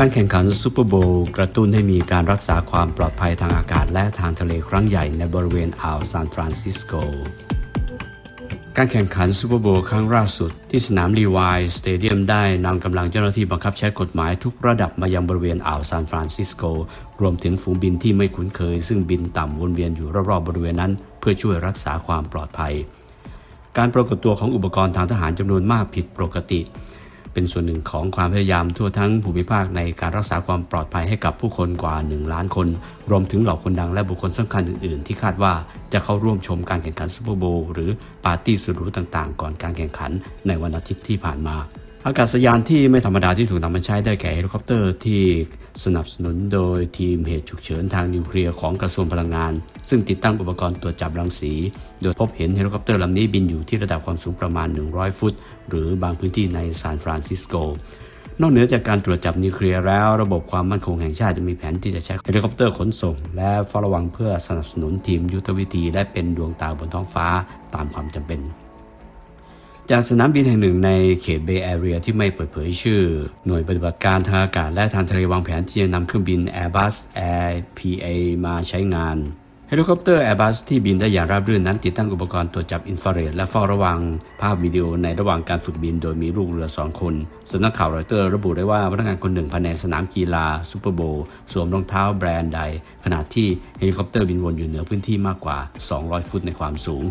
การแข่งขันซูเปอร์โบว์กระตุ้นให้มีการรักษาความปลอดภัยทางอากาศและทางทะเลครั้งใหญ่ในบริเวณอ่าวซานฟรานซิสโก การแข่งขันซูเปอร์โบว์ครั้งล่าสุด ที่สนามลีวายสเตเดียมได้นำกำลังเจ้าหน้าที่บังคับใช้กฎหมายทุกระดับมายังบริเวณอ่าวซานฟรานซิสโก รวมถึงฝูงบินที่ไม่คุ้นเคย ซึ่งบินต่ำวนเวียนอยู่รอบๆบริเวณนั้น เพื่อช่วยรักษาความปลอดภัย การปรากฏตัวของอุปกรณ์ทางทหารจำนวนมากผิดปกติ เป็นส่วนหนึ่งของความพยายามทั่วทั้งภูมิภาคในการรักษาความปลอดภัยให้กับผู้คนกว่า 1 ล้านคน รวมถึงเหล่าคนดังและบุคคลสำคัญอื่น ๆ ที่คาดว่าจะเข้าร่วมชมการแข่งขันซูเปอร์โบว์หรือปาร์ตี้สุดหรูต่าง ๆ ก่อนการแข่งขันในวันอาทิตย์ที่ผ่านมา อากาศยานที่ไม่ธรรมดาที่ถูกนำมาใช้ได้แก่เฮลิคอปเตอร์ที่สนับสนุนโดยทีมเหตุฉุกเฉินทางนิวเคลียร์ของกระทรวงพลังงาน ซึ่งติดตั้งอุปกรณ์ตรวจจับรังสี โดยพบเห็นเฮลิคอปเตอร์ลำนี้บินอยู่ที่ระดับความสูงประมาณ 100 ฟุต หรือบางพื้นที่ในซานฟรานซิสโก นอกเหนือจากการตรวจจับนิวเคลียร์แล้ว ระบบความมั่นคงแห่งชาติจะมีแผนที่จะใช้เฮลิคอปเตอร์ขนส่ง และเฝ้าระวังเพื่อสนับสนุนทีมยุทธวิธี และเป็นดวงตาบนท้องฟ้าตามความจำเป็น จากสนามบินแห่งหนึ่งในเขตเบย์แอเรียที่ไม่เปิดเผยชื่อ หน่วยปฏิบัติการทางอากาศและทางทะเลวางแผนที่จะนำเครื่องบิน Airbus Air PA มาใช้งานเฮลิคอปเตอร์ Airbus ที่บินได้อย่างราบรื่นนั้น ติดตั้งอุปกรณ์ตรวจจับอินฟราเรดและเฝ้าระวังภาพวิดีโอในระหว่างการฝึกบินโดยมีลูกเรือสองคนสำนักข่าวรอยเตอร์ระบุได้ว่าพนักงานคนหนึ่งภายในสนามกีฬาซูเปอร์โบว์สวมรองเท้าแบรนด์ใด ขณะที่เฮลิคอปเตอร์บินวนอยู่เหนือพื้นที่มากกว่า 200 ฟุตในความสูง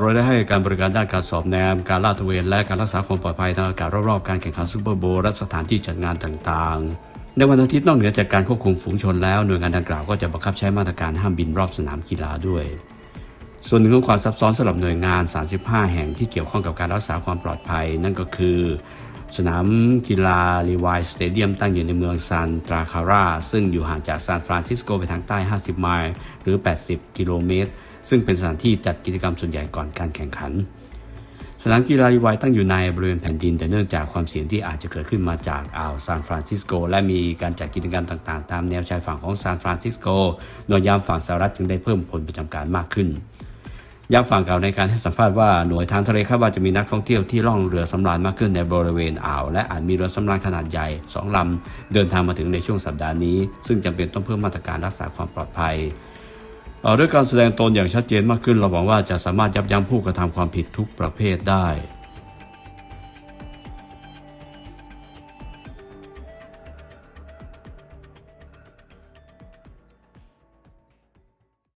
เราได้ให้การบริการด้านการสอบแนม การลาดตระเวน และการรักษาความปลอดภัยทางอากาศรอบๆการแข่งขันซูเปอร์โบว์และสถานที่จัดงานต่างๆ ในวันอาทิตย์นอกเหนือจากการควบคุมฝูงชนแล้วหน่วยงานดังกล่าวก็จะบังคับใช้มาตรการห้ามบินรอบสนามกีฬาด้วย ส่วนหนึ่งของความซับซ้อนสำหรับหน่วยงาน 35 แห่งที่เกี่ยวข้องกับการรักษาความปลอดภัย นั่นก็คือ สนามกีฬาลีวายสเตเดียมตั้งอยู่ในเมืองซานตราคาราซึ่งอยู่ห่างจากซานฟรานซิสโกไปทางใต้ 50 ไมล์หรือ 80 กิโลเมตร ซึ่งเป็นสถานที่จัดกิจกรรมส่วนใหญ่ก่อนการแข่งขัน สนามกีฬาลีวายตั้งอยู่ในบริเวณแผ่นดิน แต่เนื่องจากความเสี่ยงที่อาจจะเกิดขึ้นมาจากอ่าวซานฟรานซิสโก และมีการจัดกิจกรรมต่างๆ ตามแนวชายฝั่งของซานฟรานซิสโกหน่วยยามฝั่งสหรัฐจึงได้เพิ่มคนประจำการมากขึ้นยามฝั่งกล่าวในการให้สัมภาษณ์ว่าหน่วยทางทะเลคาดว่าจะมีนักท่องเที่ยวที่ล่องเรือสำราญมากขึ้นในบริเวณอ่าว และอาจมีเรือสำราญขนาดใหญ่สองลำเดินทางมาถึงในช่วงสัปดาห์นี้ ซึ่งจำเป็นต้องเพิ่มมาตรการรักษาความปลอดภัย ด้วยการแสดงตนอย่างชัดเจนมากขึ้น เราหวังว่าจะสามารถยับยั้งผู้กระทำความผิดทุกประเภทได้